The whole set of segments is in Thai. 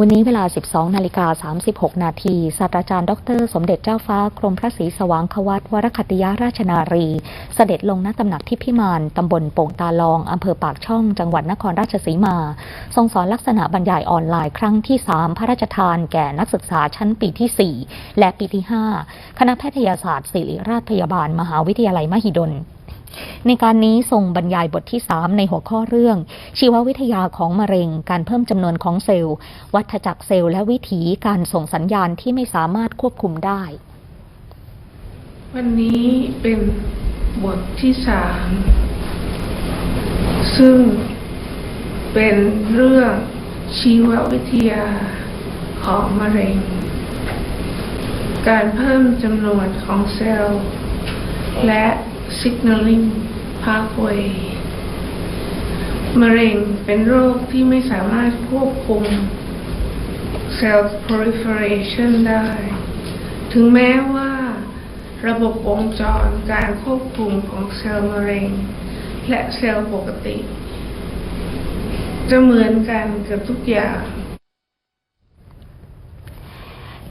วันนี้เวลา 12 นาฬิกา 36 นาทีศาสตราจารย์ ดร สมเด็จเจ้าฟ้ากรมพระศรีสว่างควัตวรคตติยาราชนารี เสด็จลงณตำหนักที่พิมาน ตำบลโป่งตาลอง อำเภอปากช่อง จังหวัดนครราชสีมา ทรงสอนลักษณะบรรยายออนไลน์ครั้งที่ 3 พระราชทานแก่นักศึกษาชั้นปีที่ 4 และปีที่ 5 คณะแพทยศาสตร์ศิริราชพยาบาล มหาวิทยาลัยมหิดล ในการนี้ทรงบรรยายบทที่ 3 ในหัวข้อเรื่อง ชีววิทยาของมะเร็ง การเพิ่มจำนวนของเซลล์ วัฏจักรเซลล์และวิถีการส่งสัญญาณที่ไม่สามารถควบคุมได้ วันนี้เป็นบทที่สามซึ่งเป็นเรื่องชีววิทยาของมะเร็ง การเพิ่มจำนวนของเซลล์ และ signaling pathway มะเร็งเป็นโรคที่ไม่สามารถควบคุม cell proliferation ได้ ถึงแม้ว่าระบบวงจรการควบคุมของเซลล์มะเร็ง และเซลล์ปกติ จะเหมือนกันเกือบทุกอย่าง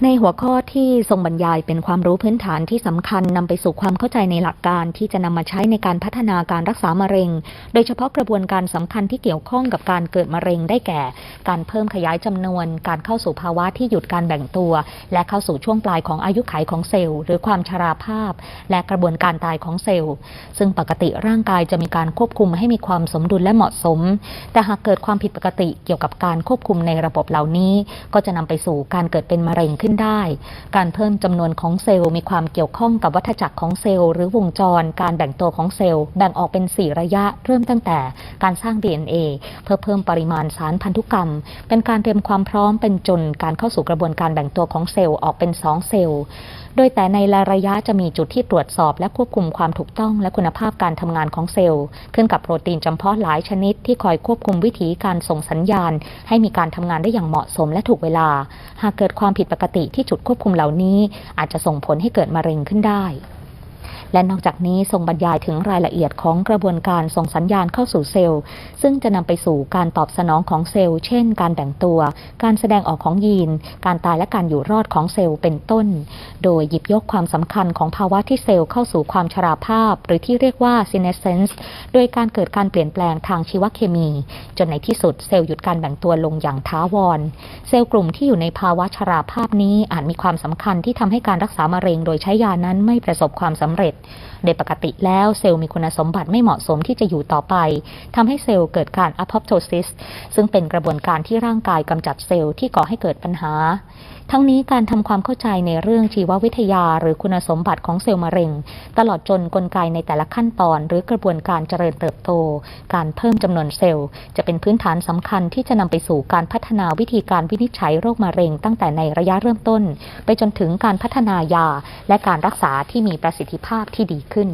ในหัวข้อที่ทรงบรรยายเป็นความรู้พื้นฐานที่สำคัญนำไปสู่ความเข้าใจในหลักการที่จะนำมาใช้ในการพัฒนาการรักษามะเร็ง โดยเฉพาะกระบวนการสำคัญที่เกี่ยวข้องกับการเกิดมะเร็งได้แก่ การเพิ่มขยายจำนวน การเข้าสู่ภาวะที่หยุดการแบ่งตัว และเข้าสู่ช่วงปลายของอายุขัยของเซลล์ หรือความชราภาพ และกระบวนการตายของเซลล์ ซึ่งปกติร่างกายจะมีการควบคุมให้มีความสมดุลและเหมาะสม แต่หากเกิดความผิดปกติเกี่ยวกับการควบคุมในระบบเหล่านี้ ก็จะนำไปสู่การเกิดเป็นมะเร็งขึ้นได้ การเพิ่มจำนวนของเซลล์มีความเกี่ยวข้องกับวัฏจักรของเซลล์หรือวงจร การแบ่งตัวของเซลล์แบ่งออกเป็น 4 ระยะ เริ่มตั้งแต่การสร้าง DNA เพื่อเพิ่มปริมาณสารพันธุกรรม เป็นการเตรียมความพร้อมเป็นจนการเข้าสู่กระบวนการแบ่งตัวของเซลล์ออกเป็น 2 เซลล์โดยแต่ในละระยะจะมีจุดที่ตรวจสอบและควบคุมความถูกต้องและคุณภาพการทำงานของเซลล์ ขึ้นกับโปรตีนจำเพาะหลายชนิดที่คอยควบคุมวิธีการส่งสัญญาณ ให้มีการทำงานได้อย่างเหมาะสมและถูกเวลา หากเกิดความผิดปกติที่จุดควบคุมเหล่านี้ อาจจะส่งผลให้เกิดมะเร็งขึ้นได้ และนอกจากนี้ทรงบรรยายถึงรายละเอียดของกระบวนการส่งสัญญาณเข้าสู่เซลล์ ซึ่งจะนำไปสู่การตอบสนองของเซลล์ เช่น การแบ่งตัว การแสดงออกของยีน การตายและการอยู่รอดของเซลล์เป็นต้น โดยหยิบยกความสำคัญของภาวะที่เซลล์เข้าสู่ความชราภาพ หรือที่เรียกว่า senescence โดยการเกิดการเปลี่ยนแปลงทางชีวเคมี จนในที่สุดเซลล์หยุดการแบ่งตัวลงอย่างท้าวร เซลล์กลุ่มที่อยู่ในภาวะชราภาพนี้อาจมีความสำคัญที่ทำให้การรักษามะเร็ง โดยใช้ยานั้นไม่ประสบความสำเร็จโดยปกติแล้วเซลล์มีคุณสมบัติไม่เหมาะสมที่จะอยู่ต่อไปทำให้เซลล์เกิดการ apoptosis ซึ่งเป็นกระบวนการที่ร่างกายกำจัดเซลล์ที่ก่อให้เกิดปัญหาทั้งนี้การทำความเข้าใจในเรื่องชีววิทยา หรือคุณสมบัติของเซลล์มะเร็ง ตลอดจนกลไกในแต่ละขั้นตอน หรือกระบวนการเจริญเติบโต การเพิ่มจำนวนเซลล์ จะเป็นพื้นฐานสำคัญที่จะนำไปสู่การพัฒนาวิธีการวินิจฉัยโรคมะเร็ง ตั้งแต่ในระยะเริ่มต้น ไปจนถึงการพัฒนายา และการรักษาที่มีประสิทธิภาพที่ดีขึ้น